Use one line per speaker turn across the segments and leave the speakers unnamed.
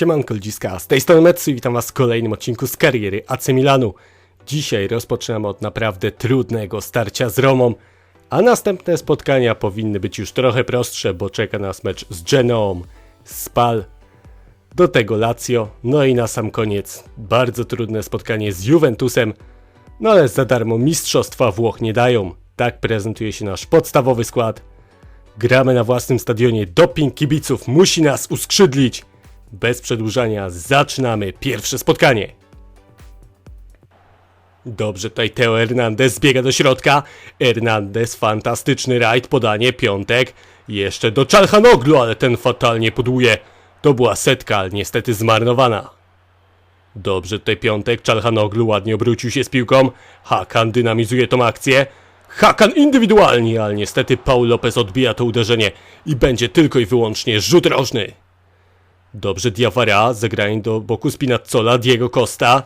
Siemanko ludziska, z tej strony Metsu i witam was w kolejnym odcinku z kariery AC Milanu. Dzisiaj rozpoczynamy od naprawdę trudnego starcia z Romą, a następne spotkania powinny być już trochę prostsze, bo czeka nas mecz z Genoą, Spal, do tego Lazio, no i na sam koniec bardzo trudne spotkanie z Juventusem, no ale za darmo mistrzostwa Włoch nie dają. Tak prezentuje się nasz podstawowy skład. Gramy na własnym stadionie, doping kibiców musi nas uskrzydlić. Bez przedłużania zaczynamy pierwsze spotkanie. Dobrze, tutaj Teo Hernandez zbiega do środka. Hernandez, fantastyczny rajd, podanie, piątek. Jeszcze do Czalhanoglu, ale ten fatalnie podłuje. To była setka, ale niestety zmarnowana. Dobrze, tutaj piątek, Czalhanoglu ładnie obrócił się z piłką. Hakan dynamizuje tą akcję. Hakan indywidualnie, ale niestety Paul Lopez odbija to uderzenie i będzie tylko i wyłącznie rzut rożny. Dobrze, Diawara, zagranie do boku Spinazzola, Diego Costa.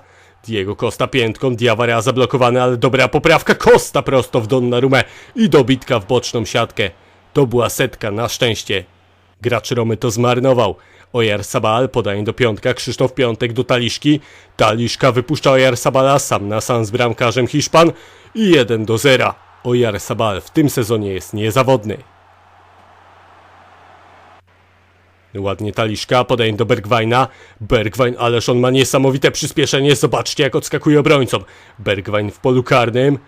Diego Costa piętką, Diawara zablokowany, ale dobra poprawka, Costa prosto w Donnarumę i dobitka w boczną siatkę. To była setka, na szczęście. Gracz Romy to zmarnował. Ojar Sabal, podaje do piątka, Krzysztof Piątek do Taliszki. Taliszka wypuszcza Ojar Sabala, sam na sam z bramkarzem Hiszpan i 1 do 0. Ojar Sabal w tym sezonie jest niezawodny. Ładnie Taliszka, podaje do Bergwajna. Bergwajn, ależ on ma niesamowite przyspieszenie. Zobaczcie jak odskakuje obrońcom. Bergwajn w polu karnym.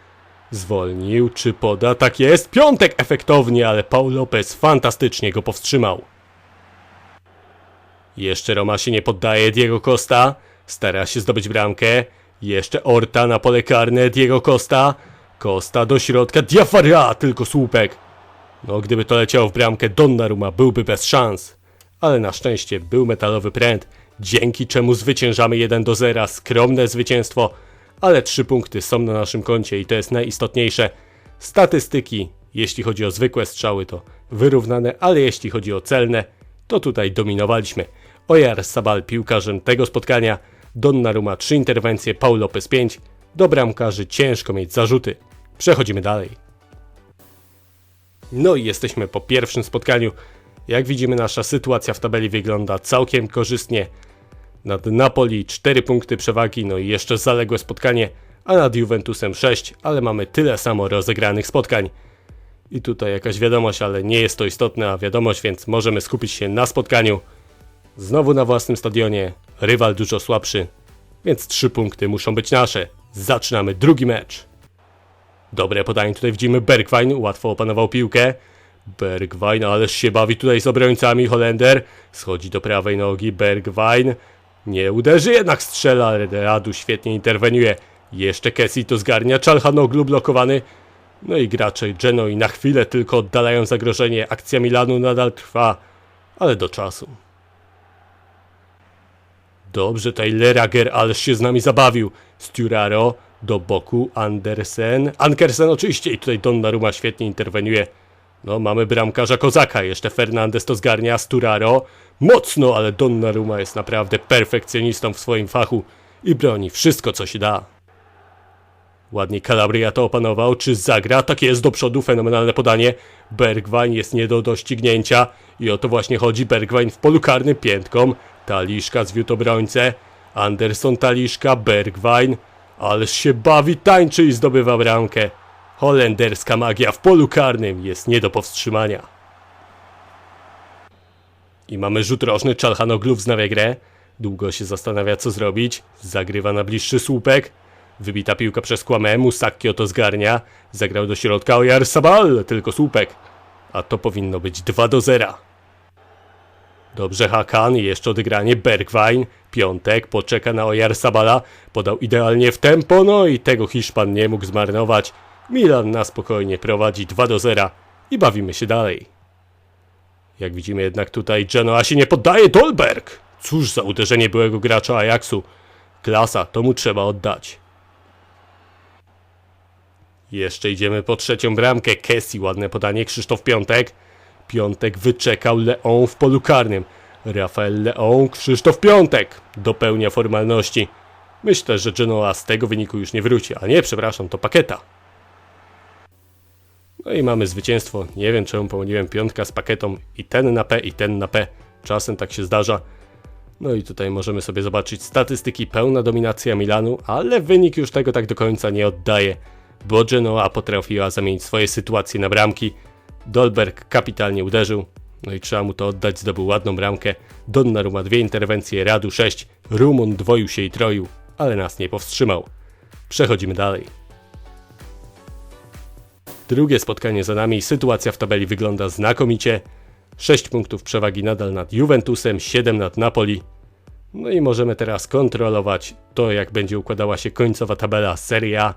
Zwolnił, czy poda? Tak jest. Piątek efektownie, ale Paul Lopez fantastycznie go powstrzymał. Jeszcze Roma się nie poddaje. Diego Costa stara się zdobyć bramkę. Jeszcze Orta na pole karne. Diego Costa. Costa do środka. Diafara, tylko słupek. No, gdyby to leciało w bramkę Donnarumma, byłby bez szans. Ale na szczęście był metalowy pręt, dzięki czemu zwyciężamy 1 do 0. Skromne zwycięstwo, ale 3 punkty są na naszym koncie i to jest najistotniejsze. Statystyki, jeśli chodzi o zwykłe strzały, to wyrównane, ale jeśli chodzi o celne, to tutaj dominowaliśmy. Ojar Sabal piłkarzem tego spotkania, Donnarumma 3 interwencje, Paul Lopez 5. Do bramkarzy ciężko mieć zarzuty. Przechodzimy dalej. No i jesteśmy po pierwszym spotkaniu. Jak widzimy, nasza sytuacja w tabeli wygląda całkiem korzystnie. Nad Napoli 4 punkty przewagi, no i jeszcze zaległe spotkanie, a nad Juventusem 6, ale mamy tyle samo rozegranych spotkań. I tutaj jakaś wiadomość, ale nie jest to istotna wiadomość, więc możemy skupić się na spotkaniu. Znowu na własnym stadionie, rywal dużo słabszy, więc 3 punkty muszą być nasze. Zaczynamy drugi mecz. Dobre podanie tutaj widzimy Bergwijn, łatwo opanował piłkę. Bergwijn, ależ się bawi tutaj z obrońcami. Holender schodzi do prawej nogi. Bergwijn nie uderzy, jednak strzela. Radu świetnie interweniuje. Jeszcze Kessi to zgarnia. Czalhanoglu blokowany. No i gracze Genoi na chwilę tylko oddalają zagrożenie. Akcja Milanu nadal trwa, ale do czasu. Dobrze, tutaj Lerager, ależ się z nami zabawił. Sturaro do boku, Andersen. Ankersen oczywiście i tutaj Donnarumma świetnie interweniuje. No, mamy bramkarza Kozaka, jeszcze Fernandez to zgarnia, Sturaro. Mocno, ale Donnarumma jest naprawdę perfekcjonistą w swoim fachu i broni wszystko, co się da. Ładnie Calabria to opanował, czy zagra? Tak jest, do przodu, fenomenalne podanie. Bergwijn jest nie do doścignięcia i o to właśnie chodzi. Bergwijn w polu karnym piętką. Taliszka zwiódł obrońcę. Anderson Taliszka, Bergwijn. Ależ się bawi, tańczy i zdobywa bramkę. Holenderska magia w polu karnym jest nie do powstrzymania. I mamy rzut rożny, Czalhanoglu wznawia grę. Długo się zastanawia co zrobić. Zagrywa na bliższy słupek. Wybita piłka przez Kłamę, Musakki to zgarnia. Zagrał do środka Ojar Sabal, tylko słupek. A to powinno być 2 do 0. Dobrze Hakan, jeszcze odegranie Bergwijn. Piątek poczeka na Ojar Sabala. Podał idealnie w tempo, no i tego Hiszpan nie mógł zmarnować. Milan na spokojnie prowadzi 2 do 0 i bawimy się dalej. Jak widzimy jednak tutaj Genoa się nie poddaje, Dolberg! Cóż za uderzenie byłego gracza Ajaxu. Klasa, to mu trzeba oddać. Jeszcze idziemy po trzecią bramkę. Kessi, ładne podanie, Krzysztof Piątek. Piątek wyczekał Leon w polu karnym. Rafael Leon, Krzysztof Piątek dopełnia formalności. Myślę, że Genoa z tego wyniku już nie wróci. A nie, przepraszam, to paketa. No i mamy zwycięstwo. Nie wiem czemu pomyliłem piątka z paketą i ten na P i ten na P. Czasem tak się zdarza. No i tutaj możemy sobie zobaczyć statystyki, pełna dominacja Milanu, ale wynik już tego tak do końca nie oddaje, bo Genoa potrafiła zamienić swoje sytuacje na bramki. Dolberg kapitalnie uderzył, no i trzeba mu to oddać, zdobył ładną bramkę. Donnarumma dwie interwencje, Radu 6, Rumun dwoił się i troił, ale nas nie powstrzymał. Przechodzimy dalej. Drugie spotkanie za nami, sytuacja w tabeli wygląda znakomicie. 6 punktów przewagi nadal nad Juventusem, 7 nad Napoli. No i możemy teraz kontrolować to, jak będzie układała się końcowa tabela Serie A,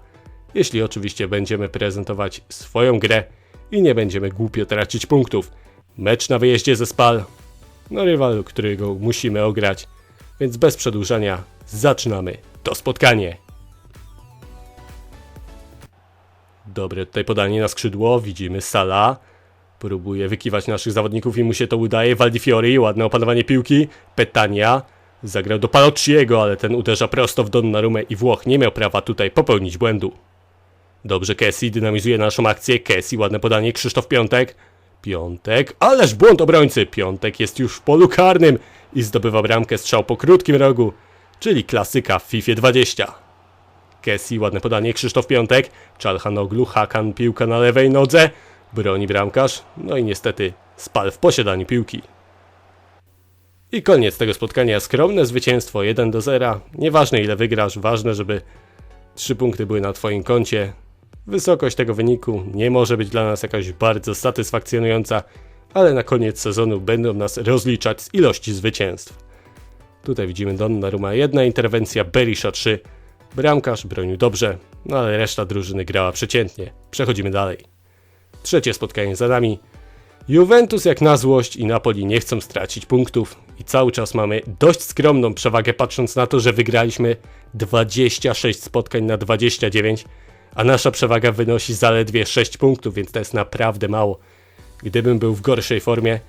jeśli oczywiście będziemy prezentować swoją grę i nie będziemy głupio tracić punktów. Mecz na wyjeździe ze Spal, no rywal, którego musimy ograć, więc bez przedłużania zaczynamy to spotkanie. Dobre tutaj podanie na skrzydło, widzimy Sala. Próbuje wykiwać naszych zawodników i mu się to udaje. Valdifiori, ładne opanowanie piłki. Petania. Zagrał do Palocciego, ale ten uderza prosto w Donnarumę i Włoch nie miał prawa tutaj popełnić błędu. Dobrze, Kessi dynamizuje naszą akcję. Kessi, ładne podanie. Krzysztof Piątek. Piątek, ależ błąd obrońcy. Piątek jest już w polu karnym i zdobywa bramkę strzał po krótkim rogu, czyli klasyka w FIFA 20. Kessi, ładne podanie, Krzysztof Piątek, Czalhanoglu, Hakan, piłka na lewej nodze, broni bramkarz, no i niestety spal w posiadaniu piłki. I koniec tego spotkania, skromne zwycięstwo 1 do 0, nieważne ile wygrasz, ważne żeby 3 punkty były na twoim koncie. Wysokość tego wyniku nie może być dla nas jakaś bardzo satysfakcjonująca, ale na koniec sezonu będą nas rozliczać z ilości zwycięstw. Tutaj widzimy Donnarumma, jedna interwencja, Berisha 3, Bramkarz bronił dobrze, no ale reszta drużyny grała przeciętnie. Przechodzimy dalej. Trzecie spotkanie za nami. Juventus jak na złość i Napoli nie chcą stracić punktów i cały czas mamy dość skromną przewagę patrząc na to, że wygraliśmy 26 spotkań na 29, a nasza przewaga wynosi zaledwie 6 punktów, więc to jest naprawdę mało. Gdybym był w gorszej formie,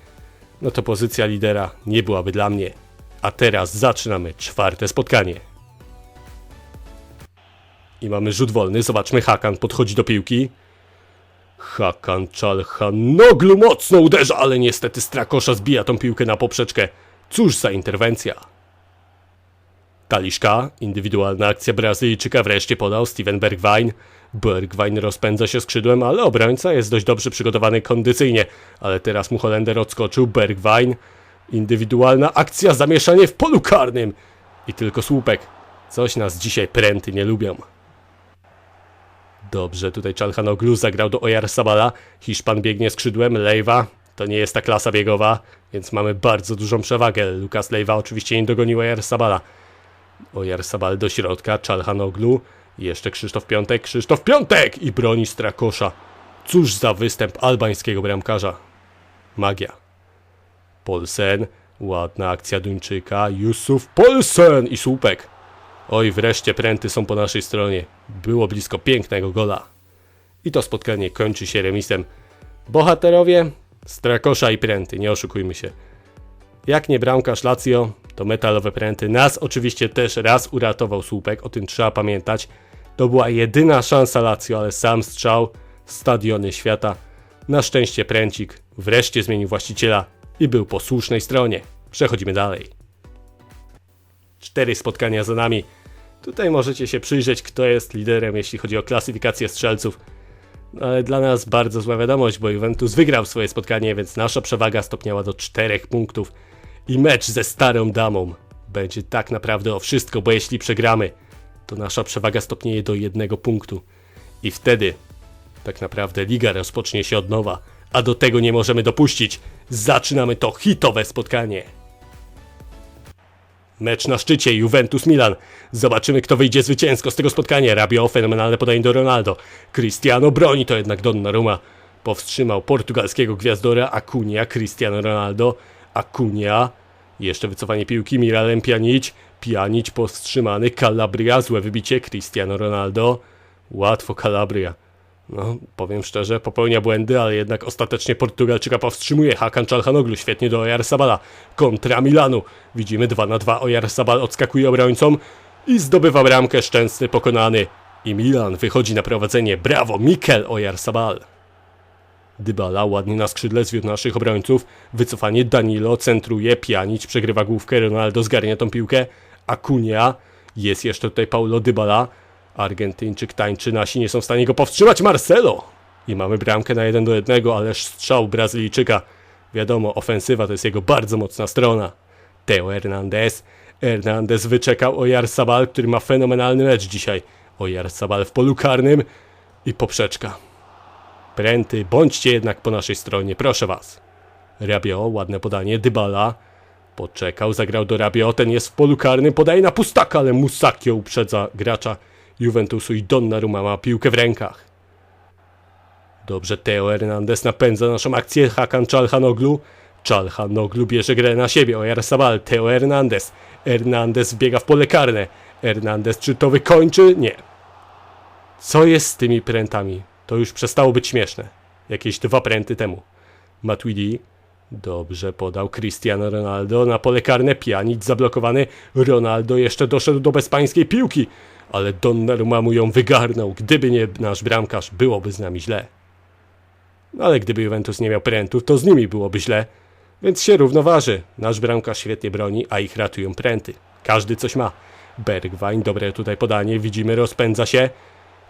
no to pozycja lidera nie byłaby dla mnie. A teraz zaczynamy czwarte spotkanie. I mamy rzut wolny. Zobaczmy, Hakan podchodzi do piłki. Hakan Czalhanoglu mocno uderza, ale niestety Strakosza zbija tą piłkę na poprzeczkę. Cóż za interwencja. Taliszka, indywidualna akcja Brazylijczyka wreszcie podał Steven Bergwijn. Bergwijn rozpędza się skrzydłem, ale obrońca jest dość dobrze przygotowany kondycyjnie. Ale teraz mu Holender odskoczył. Bergwijn, indywidualna akcja, zamieszanie w polu karnym. I tylko słupek. Coś nas dzisiaj pręty nie lubią. Dobrze, tutaj Czalhanoglu zagrał do Oyarzabala. Hiszpan biegnie skrzydłem, Lejwa. To nie jest ta klasa biegowa, więc mamy bardzo dużą przewagę. Lukas Lejwa oczywiście nie dogonił Oyarzabala. Oyarzabal do środka, Czalhanoglu. Jeszcze Krzysztof Piątek, Krzysztof Piątek! I broni Strakosza. Cóż za występ albańskiego bramkarza. Magia. Polsen, ładna akcja Duńczyka, Jusuf Polsen i słupek. Oj, wreszcie pręty są po naszej stronie. Było blisko pięknego gola. I to spotkanie kończy się remisem. Bohaterowie, Strakosza i pręty, nie oszukujmy się. Jak nie bramkarz Lazio, to metalowe pręty. Nas oczywiście też raz uratował słupek, o tym trzeba pamiętać. To była jedyna szansa Lazio, ale sam strzał, stadiony świata. Na szczęście pręcik wreszcie zmienił właściciela i był po słusznej stronie. Przechodzimy dalej. Cztery spotkania za nami. Tutaj możecie się przyjrzeć, kto jest liderem, jeśli chodzi o klasyfikację strzelców. No, ale dla nas bardzo zła wiadomość, bo Juventus wygrał swoje spotkanie, więc nasza przewaga stopniała do 4 punktów. I mecz ze starą damą będzie tak naprawdę o wszystko, bo jeśli przegramy, to nasza przewaga stopnieje do jednego punktu. I wtedy tak naprawdę liga rozpocznie się od nowa, a do tego nie możemy dopuścić. Zaczynamy to hitowe spotkanie. Mecz na szczycie Juventus-Milan. Zobaczymy, kto wyjdzie zwycięsko z tego spotkania. Rabio, fenomenalne podanie do Ronaldo. Cristiano broni to jednak Donnarumma. Powstrzymał portugalskiego gwiazdora Acuna, Cristiano Ronaldo. Acuna. Jeszcze wycofanie piłki, Miralem Pjanic. Pjanic powstrzymany, Calabria, złe wybicie, Cristiano Ronaldo. Łatwo Calabria. No, powiem szczerze, popełnia błędy, ale jednak ostatecznie Portugalczyka powstrzymuje. Hakan Czalhanoglu świetnie do Oyarzabala. Kontra Milanu. Widzimy 2 na 2. Oyarzabal odskakuje obrońcom i zdobywa bramkę Szczęsny pokonany. I Milan wychodzi na prowadzenie. Brawo, Mikel Oyarzabal. Dybala ładnie na skrzydle zwiódł naszych obrońców. Wycofanie Danilo centruje, Pjanić przegrywa główkę, Ronaldo zgarnia tą piłkę. Akunia, jest jeszcze tutaj Paulo Dybala. Argentyńczyk tańczy, nasi nie są w stanie go powstrzymać. Marcelo! I mamy bramkę na 1 do 1, ależ strzał Brazylijczyka. Wiadomo, ofensywa to jest jego bardzo mocna strona. Teo Hernandez. Hernandez wyczekał Oyarzabal, który ma fenomenalny mecz dzisiaj. Oyarzabal w polu karnym i poprzeczka. Pręty, bądźcie jednak po naszej stronie, proszę was. Rabio, ładne podanie, Dybala. Poczekał, zagrał do Rabio, ten jest w polu karnym, podaje na pustaka, ale Musakio uprzedza gracza Juventusu i Donnarumma ma piłkę w rękach. Dobrze, Teo Hernandez napędza naszą akcję, Hakan Czalhanoglu. Czalhanoglu bierze grę na siebie, Oyarzabal, Teo Hernandez. Hernandez wbiega w pole karne. Hernandez czy to wykończy? Nie. Co jest z tymi prętami? To już przestało być śmieszne. Jakieś dwa pręty temu. Matuidi dobrze podał Cristiano Ronaldo na pole karne. Pjanic zablokowany. Ronaldo jeszcze doszedł do bezpańskiej piłki. Ale Donnarumma mu ją wygarnął. Gdyby nie nasz bramkarz, byłoby z nami źle. Ale gdyby Juventus nie miał prętów, to z nimi byłoby źle. Więc się równoważy. Nasz bramkarz świetnie broni, a ich ratują pręty. Każdy coś ma. Bergwijn, dobre tutaj podanie, widzimy, rozpędza się.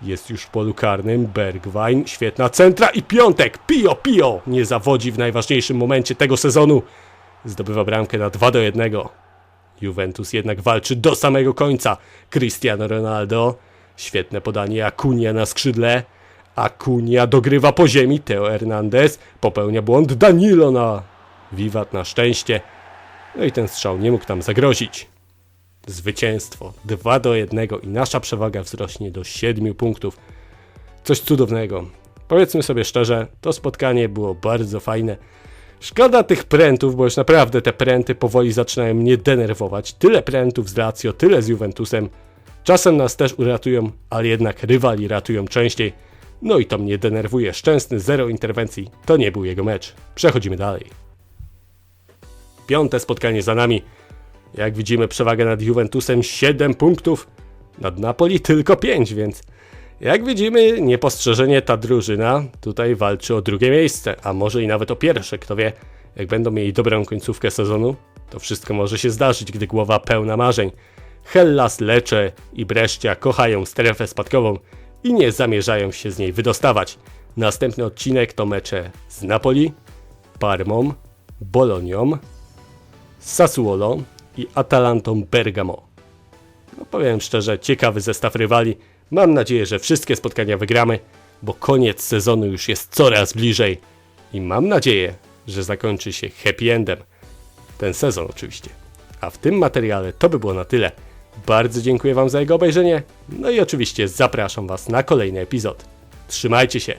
Jest już w polu karnym. Bergwijn, świetna centra i piątek. Pio, pio. Nie zawodzi w najważniejszym momencie tego sezonu. Zdobywa bramkę na 2 do 1. Juventus jednak walczy do samego końca. Cristiano Ronaldo. Świetne podanie Akunia na skrzydle. Akunia dogrywa po ziemi. Teo Hernandez popełnia błąd. Danilo na wiwat na szczęście. No i ten strzał nie mógł tam zagrozić. Zwycięstwo 2 do 1 i nasza przewaga wzrośnie do 7 punktów. Coś cudownego. Powiedzmy sobie szczerze, to spotkanie było bardzo fajne. Szkoda tych prętów, bo już naprawdę te pręty powoli zaczynają mnie denerwować. Tyle prętów z Lazio, tyle z Juventusem. Czasem nas też uratują, ale jednak rywali ratują częściej. No i to mnie denerwuje. Szczęsny, zero interwencji. To nie był jego mecz. Przechodzimy dalej. Piąte spotkanie za nami. Jak widzimy, przewagę nad Juventusem 7 punktów, nad Napoli tylko 5, więc jak widzimy, niepostrzeżenie ta drużyna tutaj walczy o drugie miejsce, a może i nawet o pierwsze, kto wie. Jak będą mieli dobrą końcówkę sezonu, to wszystko może się zdarzyć, gdy głowa pełna marzeń. Hellas, Lecce i Brescia kochają strefę spadkową i nie zamierzają się z niej wydostawać. Następny odcinek to mecze z Napoli, Parmą, Bolonią, Sassuolo i Atalantą Bergamo. No powiem szczerze, ciekawy zestaw rywali. Mam nadzieję, że wszystkie spotkania wygramy, bo koniec sezonu już jest coraz bliżej. I mam nadzieję, że zakończy się happy endem. Ten sezon oczywiście. A w tym materiale to by było na tyle. Bardzo dziękuję Wam za jego obejrzenie. No i oczywiście zapraszam Was na kolejny epizod. Trzymajcie się.